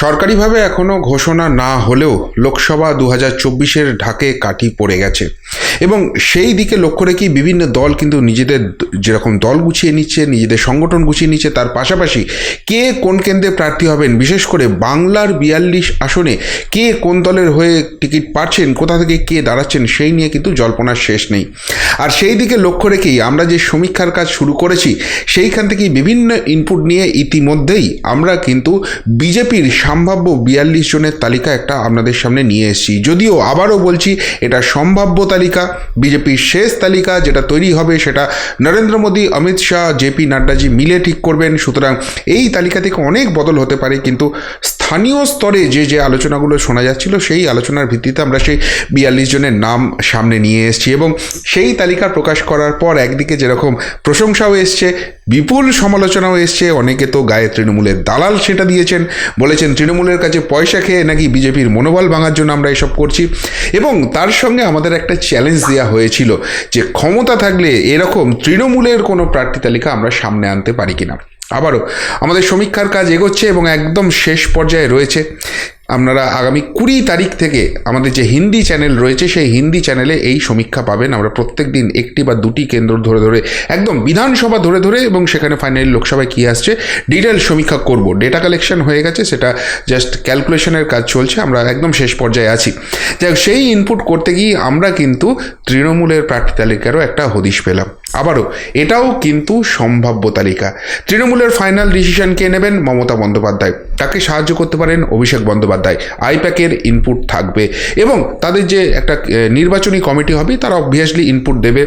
সরকারিভাবে এখনও ঘোষণা না হলেও লোকসভা দু হাজার চব্বিশের ঢাকে কাঠি পড়ে গেছে। এবং সেই দিকে লক্ষ্য রেখেই বিভিন্ন দল কিন্তু নিজেদের যেরকম দল গুছিয়ে নিচ্ছে, নিজেদের সংগঠন গুছিয়ে নিচ্ছে, তার পাশাপাশি কে কোন কেন্দ্রে প্রার্থী হবেন, বিশেষ করে বাংলার বিয়াল্লিশ আসনে কে কোন দলের হয়ে টিকিট পাচ্ছেন কোথা থেকে কে দাঁড়াচ্ছেন, সেই নিয়ে কিন্তু জল্পনার শেষ নেই। আর সেই দিকে লক্ষ্য রেখেই আমরা যে সমীক্ষার কাজ শুরু করেছি, সেইখান থেকেই বিভিন্ন ইনপুট নিয়ে ইতিমধ্যেই আমরা কিন্তু বিজেপির সম্ভাব্য বিয়াল্লিশ জনের তালিকা একটা আপনাদের সামনে নিয়ে এসেছি। যদিও আবারও বলছি, এটা সম্ভাব্য তালিকা, বিজেপির শেষ তালিকা যেটা তৈরি হবে সেটা নরেন্দ্র মোদী, অমিত শাহ জেপি নাড্ডাজি মিলে ঠিক করবেন। সুতরাং এই তালিকা থেকে অনেক বদল হতে পারে, কিন্তু স্থানীয় স্তরে যে যে আলোচনাগুলো শোনা যাচ্ছিল, সেই আলোচনার ভিত্তিতে আমরা সেই বিয়াল্লিশ জনের নাম সামনে নিয়ে এসেছি এবং সেই তালিকা প্রকাশ করার পর একদিকে যেরকম প্রশংসাও এসছে বিপুল সমালোচনাও এসছে। অনেকে তো গায়ে তৃণমূলের দালাল সেটা দিয়েছেন। বলেছেন তৃণমূলের কাছে পয়সা খেয়ে নাকি বিজেপির মনোবল ভাঙার জন্য আমরা এসব করছি। এবং তার সঙ্গে আমাদের একটা চ্যালেঞ্জ দেওয়া হয়েছিল যে ক্ষমতা থাকলে এরকম তৃণমূলের কোনো প্রার্থী তালিকা আমরা সামনে আনতে পারি কিনা। আবারও আমাদের সমীক্ষার কাজ এগোচ্ছে এবং একদম শেষ পর্যায়ে রয়েছে। আপনারা আগামী কুড়ি তারিখ থেকে আমাদের যে হিন্দি চ্যানেল রয়েছে, সেই হিন্দি চ্যানেলে এই সমীক্ষা পাবেন। আমরা প্রত্যেক দিন একটি বা দুটি কেন্দ্র ধরে ধরে, একদম বিধানসভা ধরে ধরে এবং সেখানে ফাইনালি লোকসভায় কী আসছে ডিটেল সমীক্ষা করব। ডেটা কালেকশন হয়ে গেছে, সেটা জাস্ট ক্যালকুলেশনের কাজ চলছে, আমরা একদম শেষ পর্যায়ে আছি। যাই সেই ইনপুট করতে গিয়ে আমরা কিন্তু তৃণমূলের প্রার্থী তালিকারও একটা হদিশ পেলাম। আবারও, এটাও কিন্তু সম্ভাব্য তালিকা। তৃণমূলের ফাইনাল ডিসিশন কে নেবেন মমতা বন্দ্যোপাধ্যায়। তাকে সাহায্য করতে পারেন অভিষেক বন্দ্যোপাধ্যায়। আইপ্যাকের ইনপুট থাকবে এবং তাদের যে একটা নির্বাচনী কমিটি হবে তারা অবভিয়াসলি ইনপুট দেবে।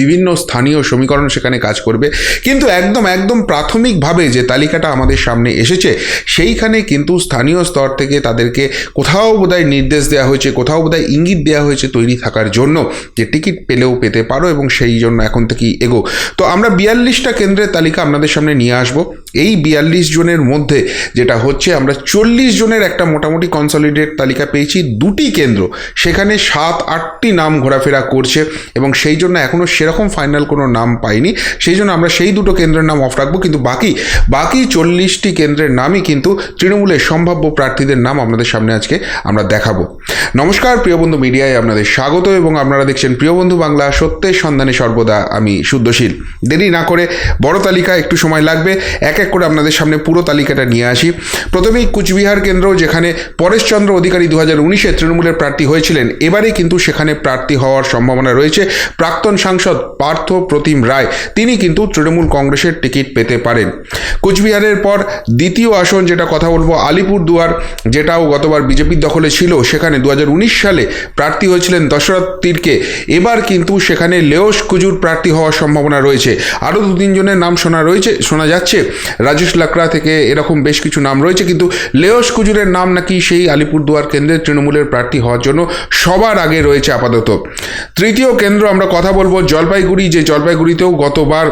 বিভিন্ন স্থানীয় সমীকরণ সেখানে কাজ করবে। কিন্তু একদম একদম প্রাথমিকভাবে যে তালিকাটা আমাদের সামনে এসেছে, সেইখানে কিন্তু স্থানীয় স্তর থেকে তাদেরকে কোথাও বোধহয় নির্দেশ দেওয়া হয়েছে, কোথাও বোধহয় ইঙ্গিত দেওয়া হয়েছে তৈরি থাকার জন্য যে টিকিট পেলেও পেতে পারো এবং সেই জন্য এখন থেকেই এগো। তো আমরা বিয়াল্লিশটা কেন্দ্রের তালিকা আপনাদের সামনে নিয়ে আসব। এই বিয়াল্লিশ জনের মধ্যে যেটা হচ্ছে, আমরা চল্লিশ জনের একটা মোটামুটি কনসলিডেট তালিকা পেয়েছি, দুটি কেন্দ্র। সেখানে সাত, আটটি নাম ঘোরাফেরা করছে এবং সেই জন্য এখনও সেরকম ফাইনাল কোনো নাম পাইনি। সেই জন্য আমরা সেই দুটো কেন্দ্রের নাম অফ রাখব, কিন্তু বাকি বাকি চল্লিশটি কেন্দ্রের নামই কিন্তু তৃণমূলের সম্ভাব্য প্রার্থীদের নাম আপনাদের সামনে আজকে আমরা দেখাবো। নমস্কার, প্রিয় বন্ধু মিডিয়ায় আপনাদের স্বাগত এবং আপনারা দেখছেন প্রিয় বন্ধু বাংলা, সত্যের সন্ধানে সর্বদা আমি শুদ্ধশীল। দেরি না করে বড় তালিকা, একটু সময় লাগবে। এক এক করে আপনাদের সামনে পুরো তালিকাটা নিয়ে আসি। প্রথমেই কুচবিহার কেন্দ্র, যেখানে পরেশচন্দ্র অধিকারী দু হাজার উনিশে তৃণমূলের প্রার্থী হয়েছিলেন। এবারে কিন্তু সেখানে প্রার্থী হওয়ার সম্ভাবনা রয়েছে। প্রাক্তন সাংসদ পার্থ প্রতিম রায়, তিনি কিন্তু তৃণমূল কংগ্রেসের টিকিট পেতে পারেন। কুচবিহারের পর দ্বিতীয় আসন যেটা কথা বলব আলিপুর দুয়ার যেটাও গতবার বিজেপির দখলে ছিল, সেখানে দু হাজার উনিশ সালে প্রার্থী হয়েছিলেন দশরথ তীরকে। এবার কিন্তু সেখানে লেওস কুজুর প্রার্থী হওয়ার সম্ভাবনা রয়েছে। আরও দু তিনজনের নাম শোনা রয়েছে, শোনা যাচ্ছে। রাজেশ লাকড়া থেকে এরকম বেশ কিছু নাম রয়েছে, কিন্তু লেয়স কুজুরের নাম নাকি সেই আলিপুরদুয়ার কেন্দ্রের তৃণমূলের প্রার্থী হওয়ার জন্য সবার আগে রয়েছে আপাতত। তৃতীয় কেন্দ্র আমরা কথা বলব জলপাইগুড়ি, যে জলপাইগুড়িতেও গতবার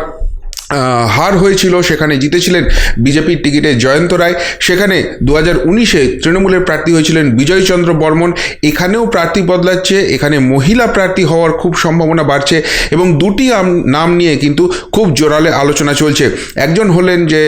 হার হয়েছিল, সেখানে জিতেছিলেন বিজেপির টিকিটে জয়ন্ত রায়। সেখানে দু হাজার উনিশে তৃণমূলের প্রার্থী হয়েছিলেন বিজয়চন্দ্র বর্মন। এখানেও প্রার্থী বদলাচ্ছে, এখানে মহিলা প্রার্থী হওয়ার খুব সম্ভাবনা বাড়ছে এবং দুটি নাম নিয়ে কিন্তু খুব জোরালে আলোচনা চলছে। একজন হলেন যে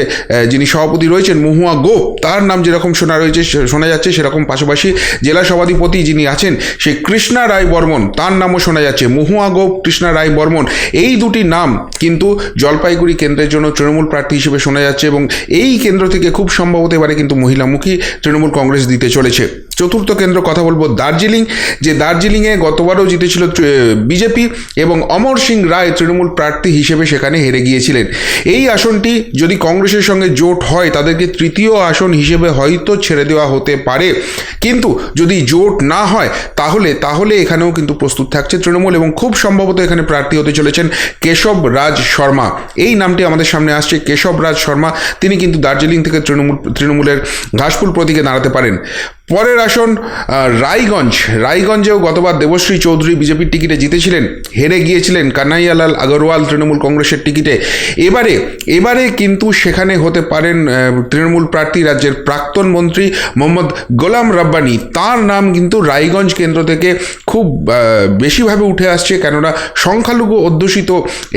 যিনি সভাপতি রয়েছেন, মহুয়া গোপ, তার নাম যেরকম শোনা রয়েছে শোনা যাচ্ছে সেরকম পাশাপাশি জেলা সভাধিপতি যিনি আছেন সেই কৃষ্ণা রায় বর্মন, তার নামও শোনা যাচ্ছে। মহুয়া গোপ, কৃষ্ণা রায় বর্মন, এই দুটি নাম কিন্তু জলপাইগুড়ি কেন্দ্রের জন্য তৃণমূল প্রার্থী হিসেবে শোনা যাচ্ছে এবং এই কেন্দ্র থেকে খুব সম্ভবত এবারে কিন্তু মহিলামুখী তৃণমূল কংগ্রেস দিতে চলেছে। চতুর্থ কেন্দ্র কথা বলব দার্জিলিং, যে দার্জিলিংয়ে গতবারও জিতেছিল বিজেপি এবং অমর সিং রায় তৃণমূল প্রার্থী হিসেবে সেখানে হেরে গিয়েছিলেন। এই আসনটি যদি কংগ্রেসের সঙ্গে জোট হয়, তাদেরকে তৃতীয় আসন হিসেবে হয়তো ছেড়ে দেওয়া হতে পারে। কিন্তু যদি জোট না হয়, তাহলে তাহলে এখানেও কিন্তু প্রস্তুত থাকছে তৃণমূল এবং খুব সম্ভবত এখানে প্রার্থী হতে চলেছেন কেশব রাজ শর্মা। এই নামটি আমাদের সামনে আসছে, কেশব রাজ শর্মা। তিনি কিন্তু দার্জিলিং থেকে তৃণমূল, তৃণমূলের ঘাসফুল প্রতীকে দাঁড়াতে পারেন। পরের আসন রায়গঞ্জ। রায়গঞ্জেও গতবার দেবশ্রী চৌধুরী বিজেপির টিকিটে জিতেছিলেন, হেরে গিয়েছিলেন কানাইয়ালাল আগরওয়াল তৃণমূল কংগ্রেসের টিকিটে। এবারে এবারে কিন্তু সেখানে হতে পারেন তৃণমূল প্রার্থী রাজ্যের প্রাক্তন মন্ত্রী মোহাম্মদ গোলাম রাব্বানি। তার নাম কিন্তু রায়গঞ্জ কেন্দ্র থেকে খুব বেশিভাবে উঠে আসছে, কেননা সংখ্যালঘু অধ্যুষিত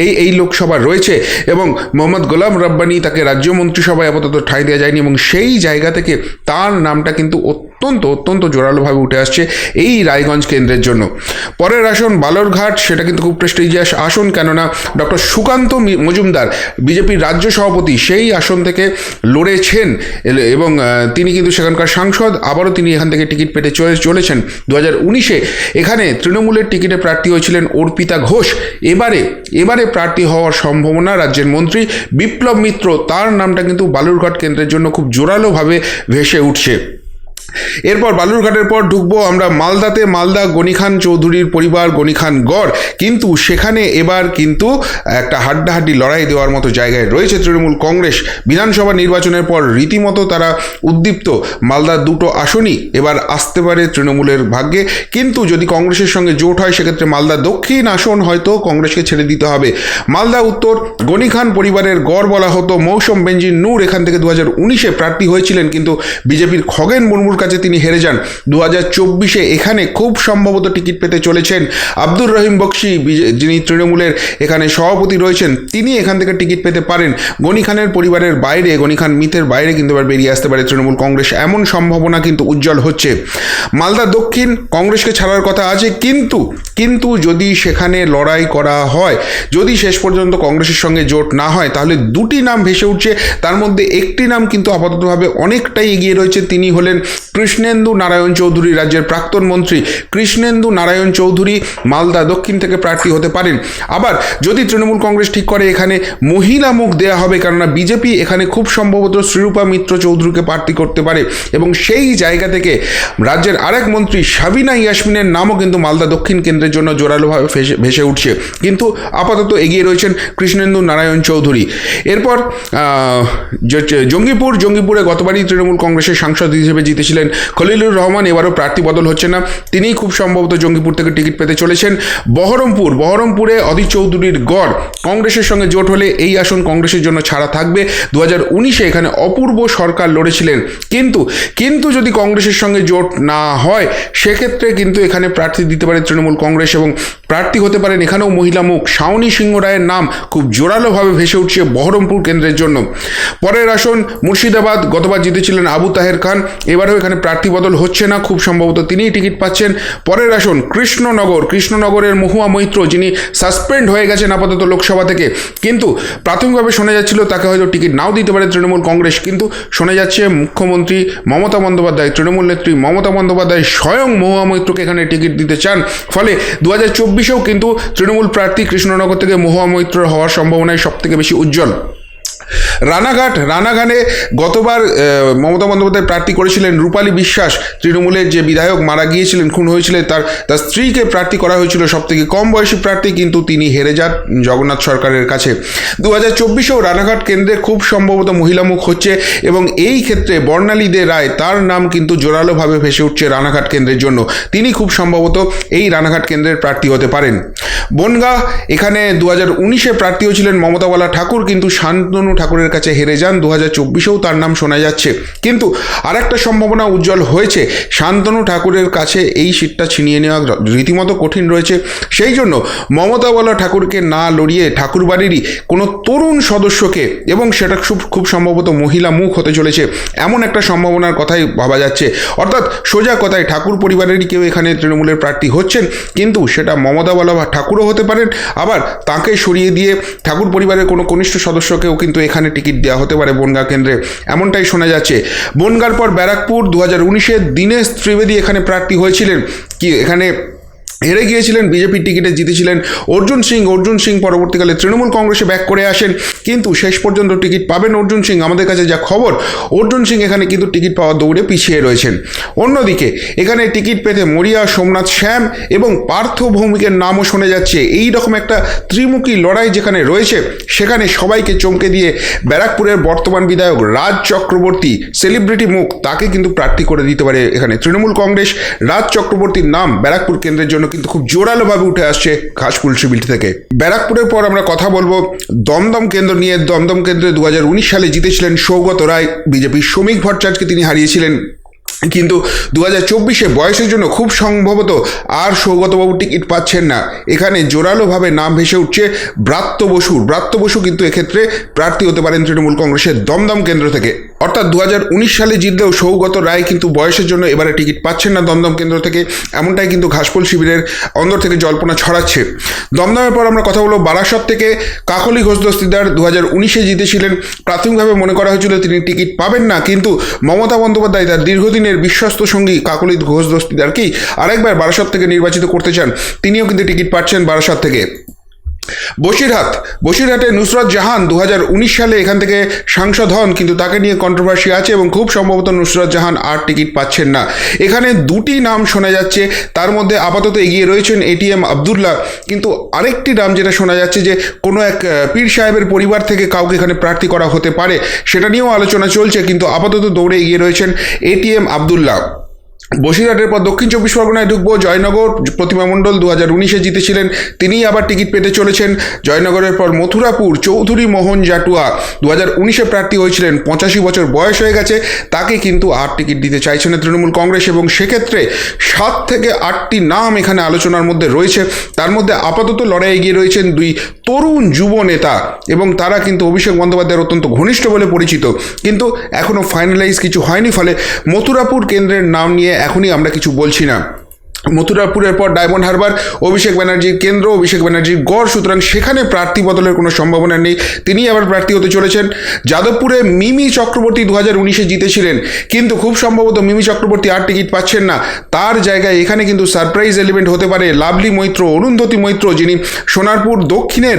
এই এই লোকসভা রয়েছে এবং মোহাম্মদ গোলাম রাব্বানি তাকে রাজ্য মন্ত্রিসভায় আপাতত ঠাঁই দেওয়া যায়নি এবং সেই জায়গা থেকে তার নামটা কিন্তু অত্যন্ত অত্যন্ত জোরালোভাবে উঠে আসছে এই রায়গঞ্জ কেন্দ্রের জন্য। পরের আসন বালরঘাট, সেটা কিন্তু খুব প্রেস্টিজিয়াস আসন, কেননা ডক্টর সুকান্ত মজুমদার, বিজেপির রাজ্য সভাপতি, সেই আসন থেকে লড়েছেন এবং তিনি কিন্তু সেখানকার সাংসদ, আবারও তিনি এখান থেকে টিকিট পেতে চলে, চলেছেন দু হাজার উনিশে। এখানে তৃণমূলের টিকিটে প্রার্থী হয়েছিলেন অর্পিতা ঘোষ। এবারে এবারে প্রার্থী হওয়ার সম্ভাবনা রাজ্যের মন্ত্রী বিপ্লব মিত্র, তার নামটা কিন্তু বালুরঘাট কেন্দ্রের জন্য খুব জোরালোভাবে ভেসে উঠছে। এরপর বালুরঘাটের পর ঢুকবো আমরা মালদাতে। মালদা গনি খান চৌধুরীর পরিবার গনি খান গড়। কিন্তু সেখানে এবার কিন্তু একটা হাড্ডাহাড্ডি লড়াই দেওয়ার মতো জায়গায় রয়েছে তৃণমূল কংগ্রেস। বিধানসভা নির্বাচনের পর রীতিমতো তারা উদ্দীপ্ত। মালদার দুটো আসনই এবার আসতে পারে তৃণমূলের ভাগ্যে। কিন্তু যদি কংগ্রেসের সঙ্গে জোট হয়, সেক্ষেত্রে মালদা দক্ষিণ আসন হয়তো কংগ্রেসকে ছেড়ে দিতে হবে। মালদা উত্তর গনি খান পরিবারের গড় বলা হতো। মৌসম বেঞ্জিন নূর এখান থেকে দু হাজার উনিশে প্রার্থী হয়েছিলেন। কিন্তু বিজেপির খগেন মুর্মুর কাছে তিনি হেরে যান। দু চব্বিশে এখানে খুব সম্ভবত টিকিট পেতে চলেছেন আব্দুর রহিম বক্সি যিনি তৃণমূলের এখানে সভাপতি রয়েছেন, তিনি এখান থেকে টিকিট পেতে পারেন। গনি খানের পরিবারের বাইরে, গনি খান মিতের বাইরে কিন্তু এবার বেরিয়ে আসতে পারে তৃণমূল কংগ্রেস। এমন সম্ভাবনা কিন্তু উজ্জ্বল হচ্ছে। মালদা দক্ষিণ কংগ্রেসকে ছাড়ার কথা আছে, কিন্তু কিন্তু যদি সেখানে লড়াই করা হয়, যদি শেষ পর্যন্ত কংগ্রেসের সঙ্গে জোট না হয়, তাহলে দুটি নাম ভেসে উঠছে। তার মধ্যে একটি নাম কিন্তু আপাততভাবে অনেকটাই এগিয়ে রয়েছে। তিনি হলেন কৃষ্ণেন্দু নারায়ণ চৌধুরী রাজ্যের প্রাক্তন মন্ত্রী কৃষ্ণেন্দু নারায়ণ চৌধুরী মালদা দক্ষিণ থেকে প্রার্থী হতে পারেন। আবার যদি তৃণমূল কংগ্রেস ঠিক করে এখানে মহিলা মুখ দেয়া হবে, কেননা বিজেপি এখানে খুব সম্ভবত শ্রীরূপা মিত্র চৌধুরীকে প্রার্থী করতে পারে এবং সেই জায়গা থেকে রাজ্যের আরেক মন্ত্রী সাবিনা ইয়াসমিনের নামও কিন্তু মালদা দক্ষিণ কেন্দ্রের জন্য জোরালোভাবে ভেসে উঠছে। কিন্তু আপাতত এগিয়ে রয়েছেন কৃষ্ণেন্দু নারায়ণ চৌধুরী। এরপর জঙ্গিপুর, জঙ্গিপুরে গতবারই তৃণমূল কংগ্রেসের সাংসদ হিসেবে জিতেছিলেন খলিলুর রহমান এবারও প্রার্থী বদল হচ্ছে না। তিনিই খুব সম্ভবত জঙ্গিপুর থেকে টিকিট পেতে চলেছেন। বহরমপুর, বহরমপুরে অধীর চৌধুরীর গড় কংগ্রেসের সঙ্গে জোট হলে এই আসন কংগ্রেসের জন্য ছাড়া থাকবে। দু হাজার উনিশে এখানে অপূর্ব সরকার লড়েছিলেন। কিন্তু কিন্তু যদি কংগ্রেসের সঙ্গে জোট না হয়, সেক্ষেত্রে কিন্তু এখানে প্রার্থী দিতে পারে তৃণমূল কংগ্রেস এবং প্রার্থী হতে পারেন এখানেও মহিলা মুখ। শাওনি সিংহ রায়ের নাম খুব জোরালোভাবে ভেসে উঠছে বহরমপুর কেন্দ্রের জন্য। পরের আসন মুর্শিদাবাদ, গতবার জিতেছিলেন আবু তাহের খান। এবারেও এখানে প্রার্থী বদল হচ্ছে না, খুব সম্ভবত তিনিই টিকিট পাচ্ছেন। পরের আসন, কৃষ্ণনগর। কৃষ্ণনগরের মহুয়া মৈত্র, যিনি সাসপেন্ড হয়ে গেছেন আপাতত লোকসভা থেকে। কিন্তু প্রাথমিকভাবে শোনা যাচ্ছিল তাকে হয়তো টিকিট নাও দিতে পারে তৃণমূল কংগ্রেস, কিন্তু শোনা যাচ্ছে মুখ্যমন্ত্রী মমতা বন্দ্যোপাধ্যায়, তৃণমূল নেত্রী মমতা বন্দ্যোপাধ্যায় স্বয়ং মহুয়া মৈত্রকে এখানে টিকিট দিতে চান। ফলে দু হাজার চব্বিশেও কিন্তু তৃণমূল প্রার্থী কৃষ্ণনগর থেকে মহুয়া মৈত্র হওয়ার সম্ভাবনায় সব থেকে বেশি উজ্জ্বল। রানাঘাট, রানাঘাটে গতবার মমতা বন্দ্যোপাধ্যায় প্রার্থী করেছিলেন রূপালী বিশ্বাস। তৃণমূলের যে বিধায়ক মারা গিয়েছিলেন, খুন হয়েছিলেন, তার তার স্ত্রীকে প্রার্থী করা হয়েছিল সব থেকে কম বয়সী প্রার্থী, কিন্তু তিনি হেরে যান জগন্নাথ সরকারের কাছে। দু হাজার চব্বিশেও রানাঘাট কেন্দ্রে খুব সম্ভবত মহিলামুখ হচ্ছে এবং এই ক্ষেত্রে বর্ণালী দে রায়, তার নাম কিন্তু জোরালোভাবে ভেসে উঠছে রানাঘাট কেন্দ্রের জন্য। তিনি খুব সম্ভবত এই রানাঘাট কেন্দ্রের প্রার্থী হতে পারেন। বনগা, এখানে দু হাজার উনিশে প্রার্থী হয়েছিলেন মমতাওয়ালা ঠাকুর, কিন্তু শান্তনু ঠাকুরের কাছে হেরে যান দু হাজার চব্বিশেও তার নাম শোনা যাচ্ছে। কিন্তু আরেকটা সম্ভাবনা উজ্জ্বল হয়েছে, শান্তনু ঠাকুরের কাছে এই সিটটা ছিনিয়ে নেওয়া রীতিমতো কঠিন রয়েছে। সেই জন্য মমতাওয়ালা ঠাকুরকে না লড়িয়ে ঠাকুরবাড়িরই কোনো তরুণ সদস্যকে এবং সেটা খুব খুব সম্ভবত মহিলা মুখ হতে চলেছে, এমন একটা সম্ভাবনার কথাই ভাবা যাচ্ছে। অর্থাৎ সোজা কথায় ঠাকুর পরিবারেরই কেউ এখানে তৃণমূলের প্রার্থী হচ্ছেন, কিন্তু সেটা মমতাওয়ালা বা ঠাকুরও হতে পারেন, আবার তাকে সরিয়ে দিয়ে ঠাকুর পরিবারের কোনো কনিষ্ঠ সদস্যকেও কিন্তু এখানে টিকিট দেওয়া হতে পারে বনগাঁ কেন্দ্রে। এমনটাই শোনা যাচ্ছে। বনগাঁর পর ব্যারাকপুর দু হাজার উনিশে দীনেশ ত্রিবেদী এখানে প্রার্থী হয়েছিলেন। কি, এখানে হেরে গিয়েছিলেন, বিজেপির টিকিটে জিতেছিলেন অর্জুন সিং। অর্জুন সিং পরবর্তীকালে তৃণমূল কংগ্রেসে ব্যাক করে আসেন, কিন্তু শেষ পর্যন্ত টিকিট পাবেন অর্জুন সিং। আমাদের কাছে যা খবর, অর্জুন সিং এখানে কিন্তু টিকিট পাওয়ার দৌড়ে পিছিয়ে রয়েছেন। অন্যদিকে, এখানে টিকিট পেতে মরিয়া, সোমনাথ শ্যাম এবং পার্থ ভৌমিকের নামও শোনা যাচ্ছে। এই রকম একটা ত্রিমুখী লড়াই যেখানে রয়েছে, সেখানে সবাইকে চমকে দিয়ে ব্যারাকপুরের বর্তমান বিধায়ক রাজ চক্রবর্তী, সেলিব্রিটি মুখ, তাকে কিন্তু প্রার্থী করে দিতে পারে এখানে তৃণমূল কংগ্রেস। রাজ চক্রবর্তীর নাম ব্যারাকপুর কেন্দ্রের জন্য কিন্তু খুব জোরালোভাবে উঠে আসছে ঘাসফুল শিবির থেকে। ব্যারাকপুরের পর আমরা কথা বলব দমদম কেন্দ্র নিয়ে। দমদম কেন্দ্রে দু হাজার উনিশ সালে জিতেছিলেন সৌগত রায়। বিজেপির শ্রমিক ভট্টাচার্যকে তিনি হারিয়েছিলেন। কিন্তু দু হাজার চব্বিশে বয়সের জন্য খুব সম্ভবত আর সৌগতবাবু টিকিট পাচ্ছেন না। এখানে জোরালোভাবে নাম ভেসে উঠছে ব্রাত্য বসুর ব্রাত্য বসু কিন্তু এক্ষেত্রে প্রার্থী হতে পারেন তৃণমূল কংগ্রেসের দমদম কেন্দ্র থেকে। অর্থাৎ দু হাজার উনিশ সালে জিতলেও সৌগত রায় কিন্তু বয়সের জন্য এবারে টিকিট পাচ্ছেন না দমদম কেন্দ্র থেকে। এমনটাই কিন্তু ঘাসফুল শিবিরের অন্দর থেকে জল্পনা ছড়াচ্ছে। দমদমের পর আমরা কথা বলব বারাসত থেকে। কাকলি ঘোষ দস্তিদার দু হাজার উনিশে জিতেছিলেন। প্রাথমিকভাবে মনে করা হয়েছিল তিনি টিকিট পাবেন না। কিন্তু মমতা বন্দ্যোপাধ্যায় তার দীর্ঘদিনের বিশ্বস্ত সঙ্গী কাকলিত ঘোষ দস্তিদারকেই আরেকবার বারাসত থেকে নির্বাচিত করতে চান। তিনিও কিন্তু টিকিট পাচ্ছেন বারাসত থেকে। বসিরহাট বসিরহাটে নুসরত জাহান দু হাজার উনিশ সালে এখান থেকে সাংসদ হন, কিন্তু তাকে নিয়ে কন্ট্রোভার্সি আছে এবং খুব সম্ভবত নুসরত জাহান আর টিকিট পাচ্ছেন না। এখানে দুটি নাম শোনা যাচ্ছে, তার মধ্যে আপাতত এগিয়ে রয়েছেন এটিএম আবদুল্লাহ, কিন্তু আরেকটি নাম যেটা শোনা যাচ্ছে যে কোনো এক পীর সাহেবের পরিবার থেকে কাউকে এখানে প্রার্থী করা হতে পারে, সেটা নিয়েও আলোচনা চলছে, কিন্তু আপাতত দৌড়ে এগিয়ে রয়েছেন এটিএম আবদুল্লাহ। বসিরহাটের পর দক্ষিণ চব্বিশ পরগনায় ঢুকবো। জয়নগর প্রতিমা মণ্ডল দু হাজার উনিশে জিতেছিলেন। তিনিই আবার টিকিট পেতে চলেছেন। জয়নগরের পর মথুরাপুর চৌধুরী মোহন জাটুয়া দু হাজার উনিশে প্রার্থী হয়েছিলেন। পঁচাশি বছর বয়স হয়ে গেছে। তাকে কিন্তু আর টিকিট দিতে চাইছে না তৃণমূল কংগ্রেস এবং সেক্ষেত্রে সাত থেকে আটটি নাম এখানে আলোচনার মধ্যে রয়েছে। তার মধ্যে আপাতত লড়াইয়ে এগিয়ে রয়েছেন দুই তরুণ যুব নেতা এবং তারা কিন্তু অভিষেক বন্দ্যোপাধ্যায়ের অত্যন্ত ঘনিষ্ঠ বলে পরিচিত। কিন্তু এখনও ফাইনালাইজ কিছু হয়নি। ফলে মথুরাপুর কেন্দ্রের নাম নিয়ে এখনই আমরা কিছু বলছি না। মথুরাপুরের পর ডায়মন্ড হারবার অভিষেক ব্যানার্জির কেন্দ্র, অভিষেক ব্যানার্জির গড়, সুতরাং সেখানে প্রার্থী বদলের কোনো সম্ভাবনা নেই। তিনি আবার প্রার্থী হতে চলেছেন। যাদবপুরে মিমি চক্রবর্তী দু হাজার উনিশে জিতেছিলেন, কিন্তু খুব সম্ভবত মিমি চক্রবর্তী আর টিকিট পাচ্ছেন না। তার জায়গায় এখানে কিন্তু সারপ্রাইজ এলিমেন্ট হতে পারে লাভলি মৈত্র, অরুন্ধতী মৈত্র, যিনি সোনারপুর দক্ষিণের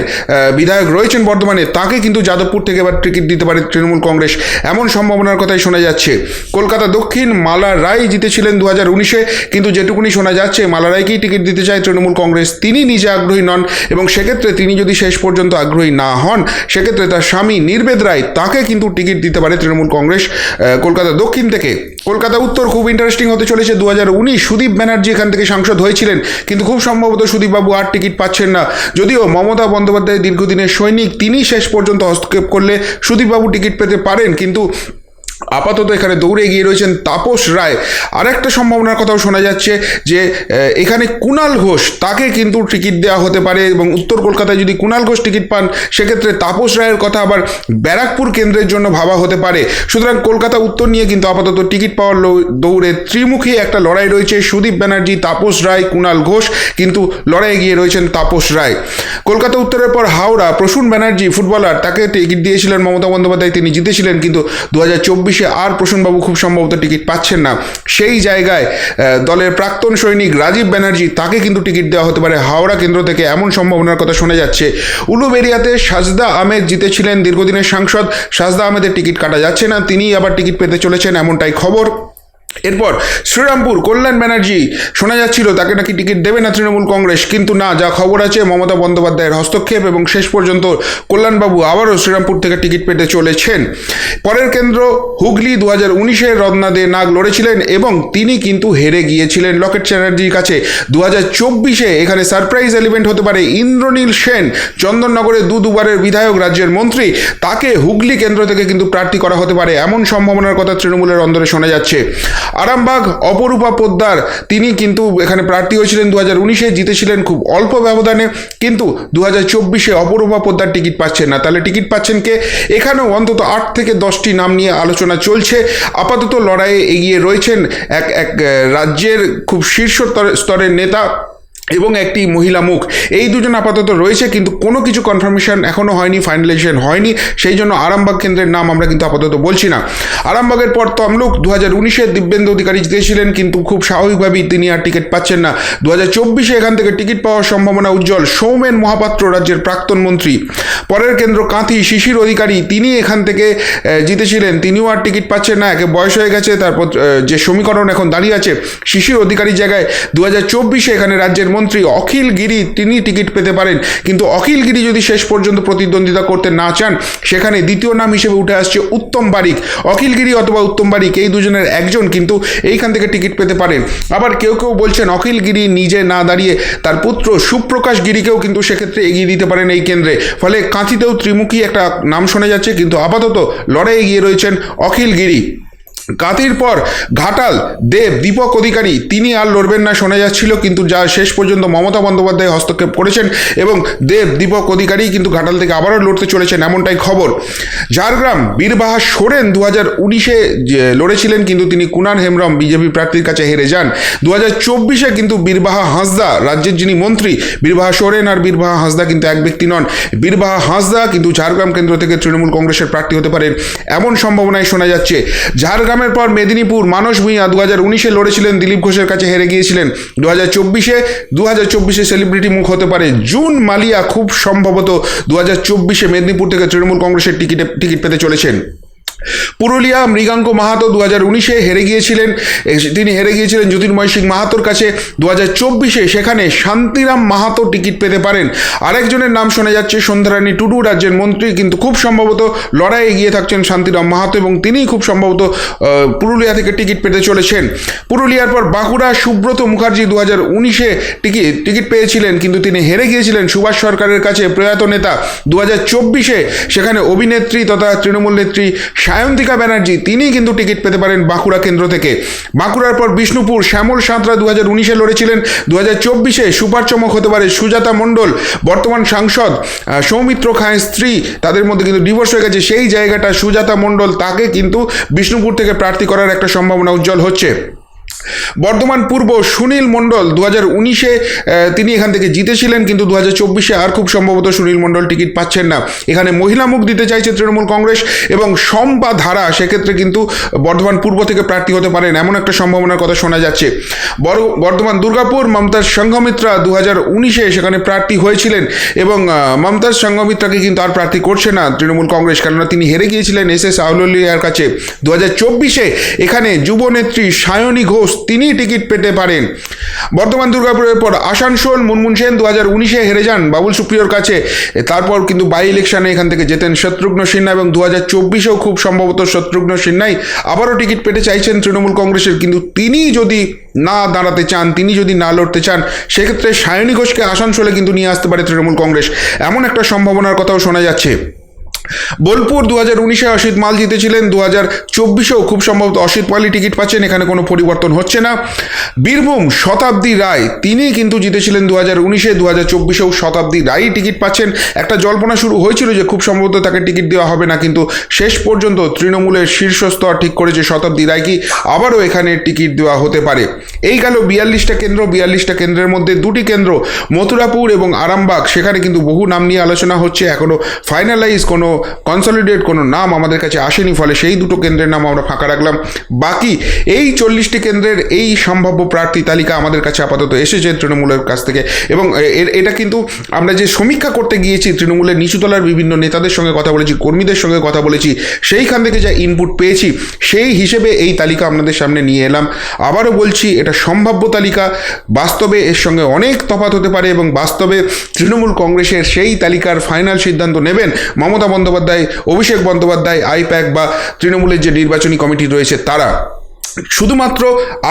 বিধায়ক রয়েছেন বর্তমানে, তাকে কিন্তু যাদবপুর থেকে এবার টিকিট দিতে পারে তৃণমূল কংগ্রেস। এমন সম্ভাবনার কথাই শোনা যাচ্ছে। কলকাতা দক্ষিণ মালা রায় জিতেছিলেন দু হাজার উনিশে, কিন্তু যেটুকুনি শোনা যাচ্ছে মালারাইকেই টিকিট দিতে চায় তৃণমূল কংগ্রেস? তিনি নিজে আগ্রহী নন এবং সেক্ষেত্রে তিনি যদি শেষ পর্যন্ত আগ্রহী না হন, সেক্ষেত্রে তার স্বামী নির্বেদ রায় তাকে কিন্তু টিকিট দিতে পারে তৃণমূল কংগ্রেস কলকাতা দক্ষিণ থেকে। কলকাতা উত্তর খুব ইন্টারেস্টিং হতে চলেছে দু হাজার উনিশ। সুদীপ ব্যানার্জি এখান থেকে সাংসদ হয়েছিলেন, কিন্তু খুব সম্ভবত সুদীপবাবু আর টিকিট পাচ্ছেন না। যদিও মমতা বন্দ্যোপাধ্যায় দীর্ঘদিনের সৈনিক, তিনি শেষ পর্যন্ত হস্তক্ষেপ করলে সুদীপবাবু টিকিট পেতে পারেন, কিন্তু আপাতত এখানে দৌড়ে এগিয়ে রয়েছেন তাপস রায়। আরেকটা সম্ভাবনার কথাও শোনা যাচ্ছে যে এখানে কুণাল ঘোষ, তাকে কিন্তু টিকিট দেওয়া হতে পারে এবং উত্তর কলকাতায় যদি কুণাল ঘোষ টিকিট পান, সেক্ষেত্রে তাপস রায়ের কথা আবার ব্যারাকপুর কেন্দ্রের জন্য ভাবা হতে পারে। সুতরাং কলকাতা উত্তর নিয়ে কিন্তু আপাতত টিকিট পাওয়ার দৌড়ে ত্রিমুখী একটা লড়াই রয়েছে। সুদীপ ব্যানার্জি, তাপস রায় কুণাল ঘোষ কিন্তু লড়াইয়ে গিয়ে রয়েছেন তাপস রায়। কলকাতা উত্তরের পর হাওড়া, প্রসূন ব্যানার্জি, ফুটবলার, তাকে টিকিট দিয়েছিলেন মমতা বন্দ্যোপাধ্যায়, তিনি জিতেছিলেন কিন্তু দু হাজার চব্বিশে আর প্রসূনবাবু খুব সম্ভবত টিকিট পাচ্ছেন না। সেই জায়গায় দলের প্রাক্তন সৈনিক রাজীব ব্যানার্জি, তাকে কিন্তু টিকিট দেওয়া হতে পারে। হাওড়া কেন্দ্র থেকে এমন সম্ভাবনার কথা শোনা যাচ্ছে। উলুবেরিয়াতে সাজদা আহমেদ জিতেছিলেন দীর্ঘদিনের সাংসদ। সাজদা আহমেদের টিকিট কাটা যাচ্ছে না তিনি আবার টিকিট পেতে চলেছেন, এমনটাই খবর। এরপর, শ্রীরামপুর, কল্যাণ ব্যানার্জি, শোনা যাচ্ছিল, তাকে নাকি টিকিট দেবে না তৃণমূল কংগ্রেস, কিন্তু না, যা খবর আছে, মমতা বন্দ্যোপাধ্যায়ের হস্তক্ষেপ এবং শেষ পর্যন্ত কল্যাণবাবু আবারও শ্রীরামপুর থেকে টিকিট পেতে চলেছেন। পরের কেন্দ্র, হুগলি দু হাজার উনিশের রত্না দে নাগ লড়েছিলেন এবং তিনি কিন্তু হেরে গিয়েছিলেন। লকেট চ্যাটার্জির কাছে দু হাজার চব্বিশে এখানে সারপ্রাইজ এলিমেন্ট হতে পারে ইন্দ্রনীল সেন চন্দননগরের দু দুবারের বিধায়ক রাজ্যের মন্ত্রী। তাকে হুগলি কেন্দ্র থেকে কিন্তু প্রার্থী করা হতে পারে। এমন সম্ভাবনার কথা তৃণমূলের অন্দরে শোনা যাচ্ছে। আরামবাগ অপরূপা পোদ্দার। তিনি কিন্তু এখানে প্রার্থী হয়েছিলেন দু হাজার উনিশে, জিতেছিলেন খুব অল্প ব্যবধানে, কিন্তু দু হাজার চব্বিশে অপরূপা পোদ্দার টিকিট পাচ্ছেন না। তাহলে টিকিট পাচ্ছেন কে? এখানেও অন্তত আট থেকে দশটি নাম নিয়ে আলোচনা চলছে। আপাতত লড়াইয়ে এগিয়ে রয়েছেন এক এক রাজ্যের খুব শীর্ষ স্তরের নেতা এবং একটি মহিলা মুখ। এই দুজন আপাতত রয়েছে, কিন্তু কোনো কিছু কনফার্মেশন এখনও হয়নি ফাইনালাইজেশন হয়নি। সেই জন্য আরামবাগ কেন্দ্রের নাম আমরা কিন্তু আপাতত বলছি না। আরামবাগের পর তমলুক দু হাজার উনিশে দিব্যেন্দু অধিকারী জিতেছিলেন, কিন্তু খুব স্বাভাবিকভাবেই তিনি আর টিকিট পাচ্ছেন না। দু হাজার চব্বিশে এখান থেকে টিকিট পাওয়ার সম্ভাবনা উজ্জ্বল, সৌমেন মহাপাত্র রাজ্যের প্রাক্তন মন্ত্রী। পরের কেন্দ্র কাঁথি, শিশির অধিকারী, তিনি এখান থেকে জিতেছিলেন, তিনিও আর টিকিট পাচ্ছেন না, একে বয়স হয়ে গেছে, তারপর যে সমীকরণ এখন দাঁড়িয়ে আছে, শিশির অধিকারীর জায়গায় দু হাজার চব্বিশে এখানে রাজ্যের মন্ত্রী অখিল গিরি তিনি টিকিট পেতে পারেন। কিন্তু অখিল গিরি যদি শেষ পর্যন্ত প্রতিদ্বন্দ্বিতা করতে না চান, সেখানে দ্বিতীয় নাম হিসেবে উঠে আসছে উত্তম বারিক। অখিল গিরি অথবা উত্তম বারিক এই দুজনের একজন কিন্তু এইখান থেকে টিকিট পেতে পারেন। আবার কেউ কেউ বলছেন অখিল গিরি নিজে না দাঁড়িয়ে তার পুত্র সুপ্রকাশ গিরিকেও কিন্তু সেক্ষেত্রে এগিয়ে দিতে পারেন এই কেন্দ্রে। ফলে কাঁথিতেও ত্রিমুখী একটা নাম শোনা যাচ্ছে, কিন্তু আপাতত লড়াই এগিয়ে রয়েছেন অখিল গিরি। কাতির পর ঘাটাল দেব দীপক অধিকারী, তিনি আর লড়বেন না শোনা যাচ্ছিল, কিন্তু যা শেষ পর্যন্ত মমতা বন্দ্যোপাধ্যায় হস্তক্ষেপ করেছেন এবং দেব দীপক অধিকারী কিন্তু ঘাটাল থেকে আবারও লড়তে চলেছেন এমনটাই খবর। ঝাড়গ্রাম, বীরবাহা, সোরেন দু হাজার উনিশে লড়েছিলেন, কিন্তু তিনি কুনার হেমব্রম বিজেপি প্রার্থীর কাছে হেরে যান। দু হাজার চব্বিশে কিন্তু বীরবাহা হাঁসদা রাজ্যের যিনি মন্ত্রী, বীরবাহা সোরেন আর বীরবাহা হাঁসদা কিন্তু এক ব্যক্তি নন। বীরবাহা হাঁসদা কিন্তু ঝাড়গ্রাম কেন্দ্র থেকে তৃণমূল কংগ্রেসের প্রার্থী হতে পারেন, এমন সম্ভাবনায় শোনা যাচ্ছে। ঝাড়গ্রামের পর মেদিনীপুর মানস ভূঁইয়া দু হাজার উনিশে লড়েছিলেন, দিলীপ ঘোষের কাছে হেরে গিয়েছিলেন। দু হাজার চব্বিশে দু হাজার চব্বিশে সেলিব্রিটি মুখ হতে পারে। জুন মালিয়া খুব সম্ভবত দু হাজার চব্বিশে মেদিনীপুর থেকে তৃণমূল কংগ্রেসের টিকিটে টিকিট পেতে চলেছেন। পুরুলিয়া মৃগাঙ্ক মাহাতো দু হাজার উনিশে হেরে গিয়েছিলেন তিনি হেরে গিয়েছিলেন জ্যোতির্ময় সিং মাহাতোর কাছে। দু হাজার চব্বিশে সেখানে শান্তিরাম মাহাতো টিকিট পেতে পারেন। আরেকজনের নাম শোনা যাচ্ছে সন্ধ্যারানী টুডু, রাজ্যের মন্ত্রী, কিন্তু খুব সম্ভবত লড়াইয়ে এগিয়ে থাকছেন শান্তিরাম মাহাতো এবং তিনিই খুব সম্ভবত পুরুলিয়া থেকে টিকিট পেতে চলেছেন। পুরুলিয়ার পর বাঁকুড়া সুব্রত মুখার্জি দু হাজার উনিশে টিকিট টিকিট পেয়েছিলেন, কিন্তু তিনি হেরে গিয়েছিলেন সুভাষ সরকারের কাছে প্রয়াত নেতা। দু হাজার চব্বিশে সেখানে অভিনেত্রী তথা তৃণমূল নেত্রী সায়ন্তিকা ব্যানার্জি তিনি কিন্তু টিকিট পেতে পারেন বাঁকুড়া কেন্দ্র থেকে। বাঁকুড়ার পর বিষ্ণুপুর, শ্যামল সাঁতরা দু হাজার উনিশে লড়েছিলেন দু হাজার চব্বিশে সুপার চমক হতে পারে সুজাতা মণ্ডল, বর্তমান সাংসদ সৌমিত্র খাঁয়ের স্ত্রী, তাদের মধ্যে কিন্তু ডিভোর্স হয়ে গেছে, সেই জায়গাটা সুজাতা মণ্ডল তাকে কিন্তু বিষ্ণুপুর থেকে প্রার্থী করার একটা সম্ভাবনা উজ্জ্বল হচ্ছে। বর্ধমান পূর্ব সুনীল মণ্ডল দু হাজার উনিশে তিনি এখান থেকে জিতেছিলেন, কিন্তু দু হাজার চব্বিশে আর খুব সম্ভবত সুনীল মণ্ডল টিকিট পাচ্ছেন না। এখানে মহিলা মুখ দিতে চাইছে তৃণমূল কংগ্রেস এবং শম্পা ধারা সেক্ষেত্রে কিন্তু বর্ধমান পূর্ব থেকে প্রার্থী হতে পারেন, এমন একটা সম্ভাবনার কথা শোনা যাচ্ছে। বর- বর্ধমান দুর্গাপুর মমতাজ সংঘমিত্রা দু হাজার উনিশে সেখানে প্রার্থী হয়েছিলেন এবং মমতাজ সংঘমিত্রাকে কিন্তু আর প্রার্থী করছে না তৃণমূল কংগ্রেস, কেননা তিনি হেরে গিয়েছিলেন এস এস আহলুলিয়ার কাছে। দু হাজার চব্বিশে এখানে যুবনেত্রী সায়নী ঘোষ তিনি টিকিট পেতে পারেন। বর্তমান দুর্গাপুরের পর আসানসোল, মুনমুন সেন দু হাজার উনিশে হেরে যান বাবুল সুপ্রিয়র কাছে। তারপর কিন্তু বাই ইলেকশনে এখান থেকে জেতেন শত্রুঘ্ন সিনহা এবং দু হাজার চব্বিশেও খুব সম্ভবত শত্রুঘ্ন সিনহাই আবারও টিকিট পেতে চাইছেন তৃণমূল কংগ্রেসের। কিন্তু তিনি যদি না দাঁড়াতে চান, তিনি যদি না লড়তে চান, সেক্ষেত্রে সায়নী ঘোষকে আসানসোলে কিন্তু নিয়ে আসতে পারে তৃণমূল কংগ্রেস। এমন একটা সম্ভাবনার কথাও শোনা যাচ্ছে। বোলপুর দু হাজার উনিশে অসিত মাল জিতেছিলেন দু হাজার চব্বিশেও খুব সম্ভবত অসিত মালই টিকিট পাচ্ছেন, এখানে কোনো পরিবর্তন হচ্ছে না। বীরভূম শতাব্দী রায় তিনি কিন্তু জিতেছিলেন দু হাজার উনিশে দু হাজার চব্বিশেও শতাব্দী রায়ই টিকিট পাচ্ছেন। একটা জল্পনা শুরু হয়েছিল যে খুব সম্ভবত তাকে টিকিট দেওয়া হবে না, কিন্তু শেষ পর্যন্ত তৃণমূলের শীর্ষস্তর ঠিক করেছে শতাব্দী রায় রায়কে আবারও এখানে টিকিট দেওয়া হতে পারে। এই গেল বিয়াল্লিশটা কেন্দ্র, বিয়াল্লিশটা কেন্দ্রের মধ্যে দুটি কেন্দ্র, মথুরাপুর এবং আরামবাগ, সেখানে কিন্তু বহু নাম নিয়ে আলোচনা হচ্ছে এখনও ফাইনালাইজ কোনো কনসলিডেট কোনো নাম আমাদের কাছে আসেনি, ফলে সেই দুটো কেন্দ্রের নাম আমরা ফাঁকা রাখলাম। বাকি এই চল্লিশটি কেন্দ্রের এই সম্ভাব্য প্রার্থী তালিকা আমাদের কাছে আপাতত এসেছে তৃণমূলের কাছ থেকে। এবং এটা কিন্তু আমরা যে সমীক্ষা করতে গিয়েছি, তৃণমূলের নিচুতলার বিভিন্ন নেতাদের সঙ্গে কথা বলেছি, কর্মীদের সঙ্গে কথা বলেছি, সেইখান থেকে যা ইনপুট পেয়েছি, সেই হিসেবে এই তালিকা আপনাদের সামনে নিয়ে এলাম। আবারও বলছি, এটা সম্ভাব্য তালিকা, বাস্তবে এর সঙ্গে অনেক তফাৎ হতে পারে এবং বাস্তবে তৃণমূল কংগ্রেসের সেই তালিকার ফাইনাল সিদ্ধান্ত নেবেন মমতা বন্দ্যোপাধ্যায়। অভিষেক বন্দ্যোপাধ্যায়, আইপ্যাক বা তৃণমূলের যে নির্বাচনী কমিটি রয়েছে তারা। শুধুমাত্র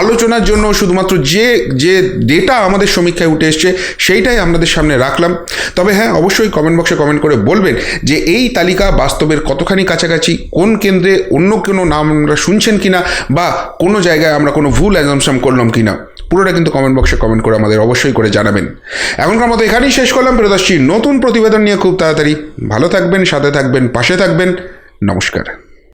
আলোচনার জন্য শুধুমাত্র যে যে ডেটা আমাদের সমীক্ষায় উঠে এসছে, সেইটাই আপনাদের সামনে রাখলাম। তবে হ্যাঁ অবশ্যই কমেন্ট বক্সে কমেন্ট করে বলবেন যে এই তালিকা বাস্তবের কতখানি কাছাকাছি, কোন কেন্দ্রে অন্য কোনো নাম আমরা শুনছেন কিনা বা কোনো জায়গায় আমরা কোনো ভুল অ্যাজামশন করলাম কিনা। পুরোটা কিন্তু কমেন্ট বক্সে কমেন্ট করে আমাদের অবশ্যই করে জানাবেন। এখনকার মতো এখানেই শেষ করলাম প্রিয়দর্শী নতুন প্রতিবেদন নিয়ে খুব তাড়াতাড়ি। ভালো থাকবেন, সাথে থাকবেন, পাশে থাকবেন। নমস্কার।